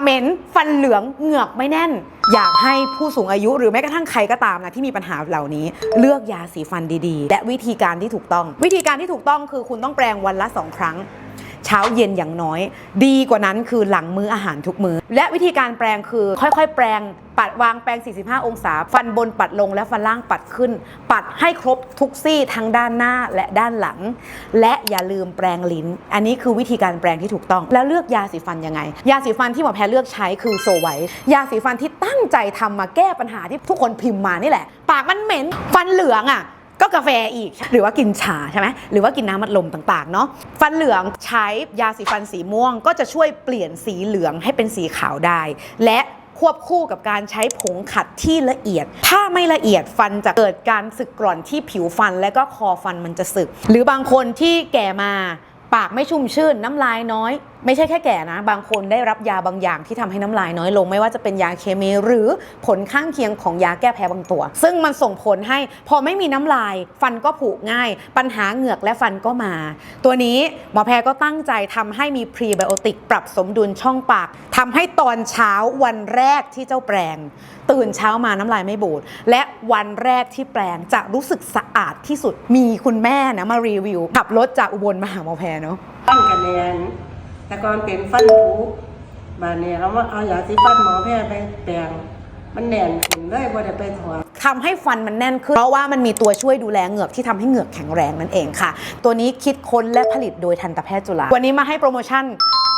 เหม็นฟันเหลืองเหงือกไม่แน่น อยากให้ผู้สูงอายุหรือแม้กระทั่งใครก็ตามนะที่มีปัญหาเหล่านี้ เลือกยาสีฟันดีๆ และวิธีการที่ถูกต้อง วิธีการที่ถูกต้องคือคุณต้องแปรงวันละสองครั้ง เช้าเย็นอย่างน้อย ดีกว่านั้นคือหลังมื้ออาหารทุกมือและวิธีการแปรงคือ ค่อยๆ แปรงปัดวางแปรง 45 องศา ฟันบนปัดลงและฟันล่างปัดขึ้น ปัดให้ครบทุกซี่ทั้งด้านหน้าและด้านหลัง และอย่าลืมแปรงลิ้น อันนี้คือวิธีการแปรงที่ถูกต้อง แล้วเลือกยาสีฟันยังไง ยาสีฟันที่หมอแพรเลือกใช้คือโซไวท์ยาสีฟันที่ตั้งใจทำมาแก้ปัญหาที่ทุกคนพิมพ์มานี่แหละ ปากมันเหม็นฟันเหลืองอะ ก็กาแฟอีก หรือว่ากินชาใช่ไหมหรือว่ากินน้ำมัดลมต่างๆเนาะฟันเหลืองใช้ยาสีฟันสีม่วง ก็จะช่วยเปลี่ยนสีเหลืองให้เป็นสีขาวได้ และควบคู่กับการใช้ผงขัดที่ละเอียด ถ้าไม่ละเอียดฟันจะเกิดการสึกกร่อนที่ผิวฟันและก็คอฟันมันจะสึก หรือบางคนที่แก่มาปากไม่ชุ่มชื่นน้ำลายน้อยไม่ใช่แค่แก่นะ บางคนได้รับยาบางอย่างที่ทำให้น้ำลายน้อยลง ไม่ว่าจะเป็นยาเคมีหรือผลข้างเคียงของยาแก้แพ้บางตัว ซึ่งมันส่งผลให้พอไม่มีน้ำลาย ฟันก็ผุง่าย ปัญหาเหงือกและฟันก็มา ตัวนี้หมอแพรก็ตั้งใจทำให้มีพรีไบโอติกปรับสมดุลช่องปากทำให้ตอนเช้าวันแรกที่เจ้าแปรงตื่นเช้ามาน้ำลายไม่บูด และวันแรกที่แปรงจะรู้สึกสะอาดที่สุดมีคุณแม่นะมารีวิวขับรถจากอุบลมาหาหมอแพรเนาะฟันกันแนน แต่ก่อนเป็นฟันผุบานนี้เราว่าเอายาสีฟันหมอแพทย์ไปแปลงมันแน่นขึ้นเลยบ่ได้ไปถอดทำให้ฟันมันแน่นขึ้น เพราะว่ามันมีตัวช่วยดูแลเหงือกที่ทำให้เหงือกแข็งแรงนั่นเองค่ะ ตัวนี้คิดค้นและผลิตโดยทันตแพทย์จุฬา วันนี้มาให้โปรโมชั่น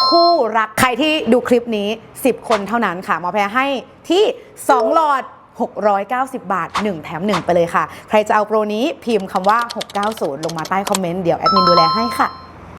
คู่รักใครที่ดูคลิปนี้ 10 คนเท่านั้นค่ะหมอแพรให้ที่ 2 หลอด 690 บาท 1 แถม 1 ไปเลยค่ะ ใครจะเอาโปรนี้พิมพ์คำว่า 690 ลงมาใต้คอมเมนต์เดี๋ยวแอดมินดูแลให้ค่ะ